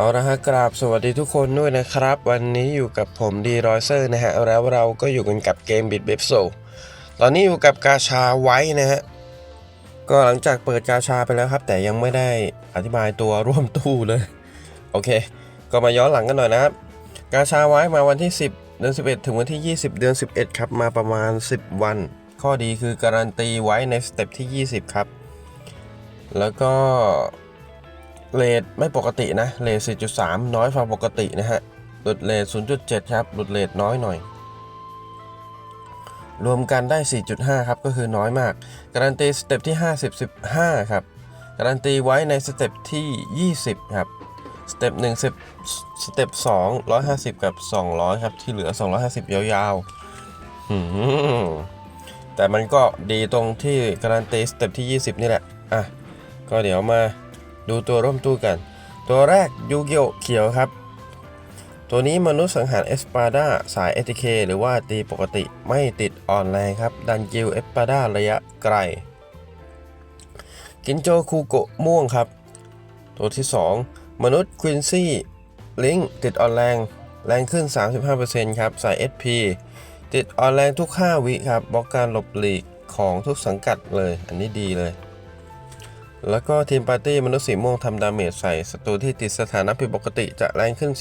เอาละฮะกราบสวัสดีทุกคนด้วยนะครับ วันนี้อยู่กับผมดีรอยเซอร์นะฮะแล้วเราก็อยู่กันกับเกมบิดเบฟโซตอนนี้อยู่กับกาชาไว้นะฮะก็หลังจากเปิดกาชาไปแล้วครับ แต่ยังไม่ได้อธิบายตัวร่วมตู้เลย โอเค ก็มาย้อนหลังกันหน่อยนะครับ กาชาไว้มาวันที่ 10 เดือน 11 ถึงวันที่ 20 เดือน 11 ครับมาประมาณ 10 วัน ข้อดีคือการันตีไว้ในสเต็ปที่ 20 ครับ แล้วก็ เลทไม่ปกตินะเลท4.3 น้อยกว่าปกตินะฮะหลุดเลท0.7 ครับ หลุดเลทน้อยหน่อย รวมกันได้ 4.5 ครับ ก็คือน้อยมาก การันตีสเต็ปที่ 50 15 ครับ การันตีไว้ในสเต็ปที่ 20 ครับ สเต็ป1สเต็ปสเต็ป2 150 กับ 200 ครับ ที่เหลือ 250 ยาวๆแต่มันก็ดีตรงที่การันตีสเต็ปที่ 20 นี่แหละ อะ ก็เดี๋ยวมา ดูตัวร่วมตู้กัน ตัวแรกยูเกียวเขียวครับ ตัวนี้มนุษย์สังหารเอสปาดาสาย ATK หรือว่าตีปกติไม่ติดอ่อนแรงครับ ดันกิลเอสปาดาระยะไกล กินโจคูโกะม่วงครับ ตัวที่ 2 มนุษย์ควินซี่ลิงติดอ่อนแรงแรงขึ้น 35%ครับ สาย SP ติดอ่อนแรงทุก 5 วิครับ บล็อกการหลบหลีกของทุกสังกัดเลย อันนี้ดีเลย แล้วก็ทีมปาร์ตี้มนุษย์สีม่วงทำดาเมจใส่ศัตรูที่ติดสถานะผิดปกติจะแรงขึ้น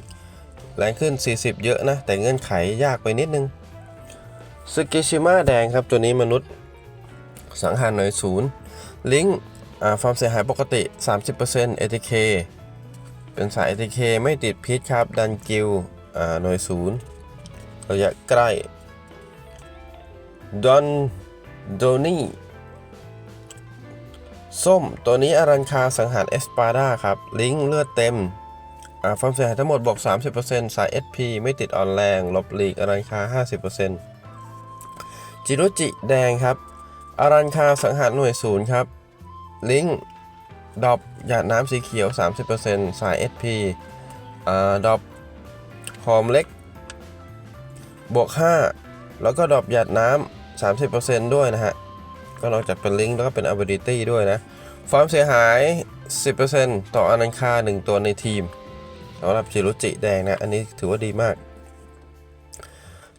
40%แรงขึ้น 40 เยอะนะ แต่เงื่อนไขยากไปนิดนึงสกิชิมะแดงครับ ตัวนี้มนุษย์สังหารหน่วยศูนย์ลิงก์ความเสียหายปกติ 30% ATK เป็นสาย ATK ไม่ติดพิษครับ ดันกิลหน่วยศูนย์ระยะใกล้ดอนโดนี่ ส้มตัวนี้อารันคาสังหารเอสปาดาครับ ลิงเลือดเต็มอ่าความเสียหายทั้งหมดบวก 30%สาย SP ไม่ติดอ่อนแรง ลบหลีกอารันคา 50%จิรุจิแดงครับ อารันคาสังหารหน่วยศูนย์ครับ ลิงดอปหยาดน้ำสีเขียว 30%สาย SP อ่าดอปหอมเล็ก บวก 5 แล้วก็ดอปหยาดน้ำ30%ด้วยนะฮะ ก็นอกจากเป็นลิงก์แล้วก็เป็น ability ด้วยนะความเสียหาย 10%ต่ออนันคา 1 ตัวในทีมสำหรับจิรุจิแดงนะ อันนี้ถือว่าดีมาก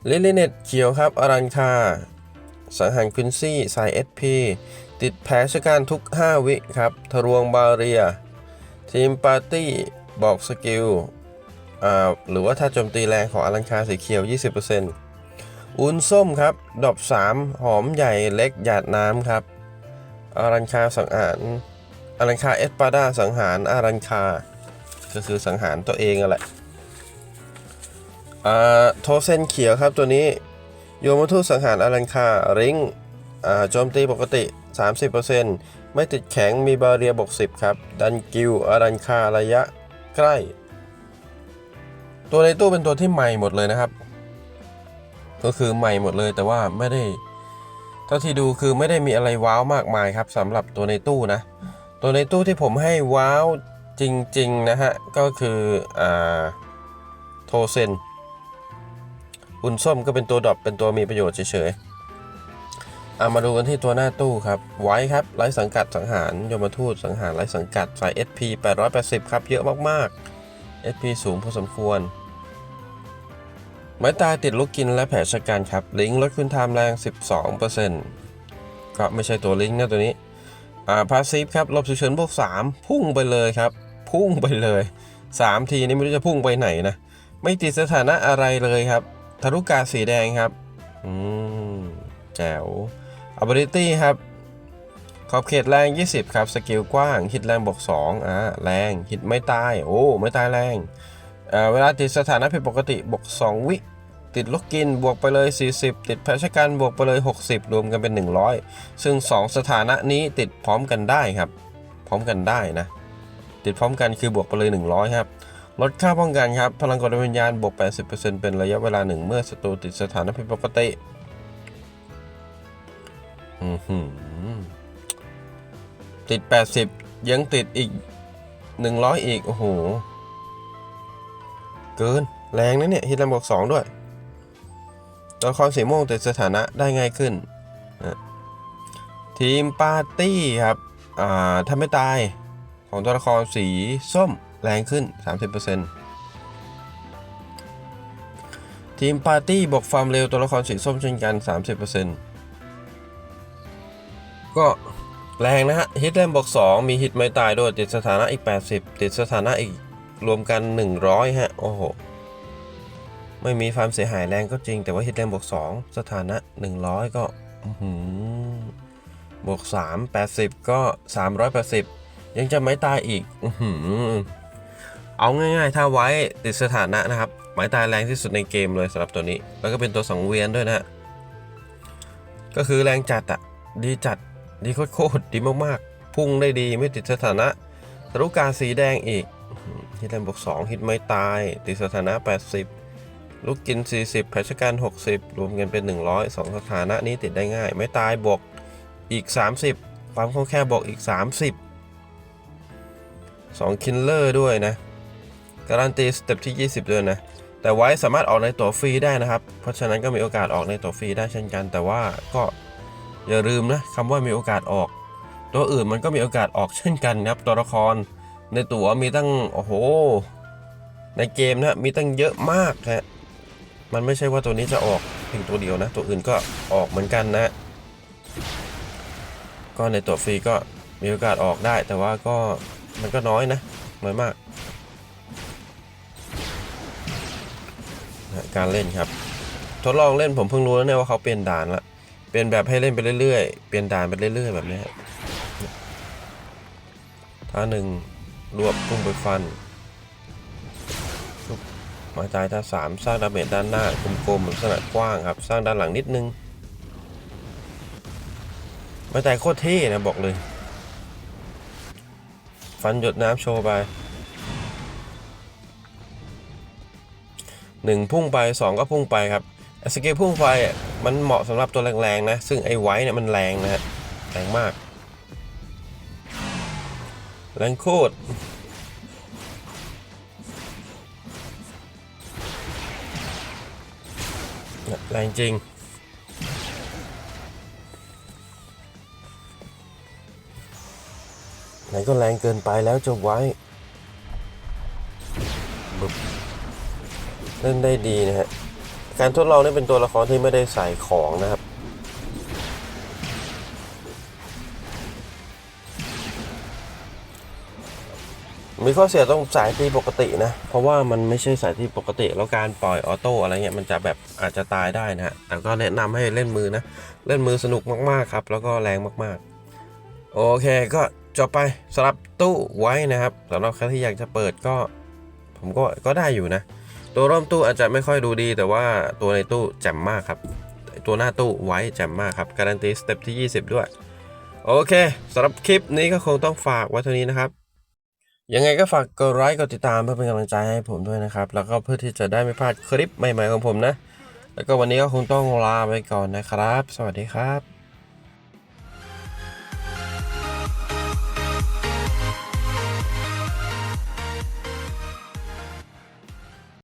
ลิลิเนตเขียวครับอรันคา สังหารควินซี่สาย SP ติดแผลชะการทุก 5 วิครับทะรวงบาเรีย ทีมปาร์ตี้บอกสกิลหรือว่าถ้าโจมตีแรงของอลังคาสีเขียว 20% อุนส้มครับ ดอก3หอมใหญ่เล็กหยาดน้ำครับ อารันคาสังหาร อารันคาเอสปาดาสังหาร อารันคา ก็คือสังหารตัวเองอะแหละอ่าโทเซนเขียวครับตัวนี้ โยมทูตสังหารอารันคา ริงอ่าโจมตีปกติ 30%ไม่ติดแข็งมีบาเรียบก 10 ครับ ดันกิวอารันคาระยะใกล้ ตัวในตู้เป็นตัวที่ใหม่หมดเลยนะครับ ก็คือใหม่หมดเลยแต่ว่าไม่ได้เท่าที่ดูคือไม่ได้มีอะไรว้าวมากมายครับสำหรับตัวในตู้นะ ตัวในตู้ที่ผมให้ว้าวจริงๆนะฮะก็คืออ่าโทเซนอุ่นส้มก็เป็นตัวดรอปเป็นตัวมีประโยชน์เฉยๆเอามาดูกันที่ตัวหน้าตู้ครับไว้ครับไร้สังกัดสังหารยมทูตสังหารไร้สังกัดใส่ SP 880 ครับ เยอะมากๆ SP สูงพอสมควร ไม้ตายติดลูกกินและแผลชะกันครับ ลิงลดคุณไทม์แรง 12%ก็ไม่ใช่ตัวลิงนะตัวนี้ อ่าพาซีฟครับลบฉุเฉินบวก3 พุ่งไปเลยครับ พุ่งไปเลย 3 ทีนี่ไม่รู้จะพุ่งไปไหนนะ ไม่ติดสถานะอะไรเลยครับทารุกาสีแดงครับ อืม แจ๋ว ability ครับ ขอบเขตแรง 20 ครับ สกิลกว้าง ฮิตแรงบวก2อ่าแรง ฮิตไม่ตาย โอ้ ไม่ตายแรง เวลาติดสถานะผิดปกติบวก 2 วิ ติดลูกกินบวกไปเลย 40 ติดแพชกันบวกไปเลย 60 รวมกันเป็น 100 ซึ่ง 2 สถานะนี้ติดพร้อมกันได้ครับ พร้อมกันได้นะ ติดพร้อมกันคือบวกไปเลย 100 ครับลดค่าป้องกันครับ พลังกดวิญญาณบวก 80%เป็นระยะเวลาหนึ่งเมื่อศัตรูติดสถานะผิดปกติติด 80 ยังติดอีก 100 อีก โอ้โห เกิน แรงนะเนี่ยฮิตแลมบอกสองด้วย ตัวละครสีม่วงติดสถานะได้ง่ายขึ้นนะทีมปาร์ตี้ครับถ้าไม่ตายของตัวละครสีส้มแรงขึ้น 30%ทีมปาร์ตี้บวกความเร็วตัวละครสีส้มเช่นกัน 30%ก็แรงนะฮะฮิตแรมบวก2มีฮิตไม่ตายด้วยติดสถานะอีก 80 ติดสถานะอีก รวมกัน 100 ฮะ โอ้โห ไม่มีความเสียหายแรงก็จริง แต่ว่าฮิตแรมบวก 2 สถานะ 100 ก็อื้อหืบวก 3 80 ก็ 380 ยังจะไม่ตายอีกอหืเอาง่ายๆ ถ้าไว้ติดสถานะนะครับไม้ตายแรงที่สุดในเกมเลยสำหรับตัวนี้ แล้วก็เป็นตัวสังเวียนด้วยนะ ก็คือแรงจัดอะดีจัด ดีโคตรดีมากๆ พุ่งได้ดีไม่ติดสถานะทะลุกาสีแดงอีก ฮิตแรมบวก2ฮิตไม่ตายติดสถานะ 80 ลูกกิน 40แผชการ 60 รวมกันเป็น 100 2 สถานะนี้ติดได้ง่าย ไม่ตายบวกอีก 30 ความคล่องแคล่วบวกอีก 30 2 คินเลอร์ด้วยนะ การันตีสเต็ปที่ 20 ด้วยนะ แต่ไว้สามารถออกในตัวฟรีได้นะครับ เพราะฉะนั้นก็มีโอกาสออกในตัวฟรีได้เช่นกัน แต่ว่าก็อย่าลืมนะคำว่ามีโอกาสออก ตัวอื่นมันก็มีโอกาสออกเช่นกันนะครับตัวละคร ในตั๋วมีตั้งโอ้โห ในเกมนะมีตั้งเยอะมากฮะมันไม่ใช่ว่าตัวนี้จะออกเพียงตัวเดียวนะ ตัวอื่นก็ออกเหมือนกันนะ ก็ในตัวฟรีก็มีโอกาสออกได้ แต่ว่าก็มันก็น้อยนะน้อยมากนะการเล่นครับ ทดลองเล่นผมเพิ่งรู้แล้วเนี่ยว่าเขาเปลี่ยนด่านละเปลี่ยนแบบให้เล่นไปเรื่อยๆ เปลี่ยนด่านไปเรื่อยๆ แบบนี้ท่าหนึ่ง รวบพุ่งไปฟันมาจายท่าสามสร้างดาเมจด้านหน้ากลมๆลักษณะกว้างครับ สร้างด้านหลังนิดนึงมาจายโคตรเท่นะบอกเลย ฟันหยดน้ำโชว์ไปหนึ่งพุ่งไปสองก็พุ่งไปครับสกิลพุ่งไปมันเหมาะสำหรับตัวแรงๆนะ ซึ่งไอ้ไว้เนี่ยมันแรงนะฮะแรงมาก แรงโคตรแรงจริง ไหนก็แรงเกินไปแล้วจะไว้บึบเล่นได้ดีนะฮะ การทดลองนี่เป็นตัวละครที่ไม่ได้ใส่ของนะครับ มีข้อเสียต้องสายตีปกตินะ เพราะว่ามันไม่ใช่สายตีปกติ แล้วการปล่อยออโต้อะไรเงี้ยมันจะแบบอาจจะตายได้นะฮะ แต่ก็แนะนำให้เล่นมือนะ เล่นมือสนุกมากๆครับ แล้วก็แรงมากๆ โอเคก็จบไปสำหรับตู้ไว้นะครับสำหรับใครที่อยากจะเปิดก็ ผมก็ก็ได้อยู่นะ ตัวร่มตู้อาจจะไม่ค่อยดูดี แต่ว่าตัวในตู้แจ่มมากครับ ตัวหน้าตู้ไว้แจ่มมากครับ การันตีสเต็ปที่ 20 ด้วย โอเคสำหรับคลิปนี้ก็คงต้องฝากไว้เท่านี้นะครับ ยังไงก็ฝากกดไลค์กดติดตามเพื่อเป็นกำลังใจให้ผมด้วยนะครับ แล้วก็เพื่อที่จะได้ไม่พลาดคลิปใหม่ๆของผมนะ แล้วก็วันนี้ก็คงต้องลาไปก่อนนะครับ สวัสดีครับ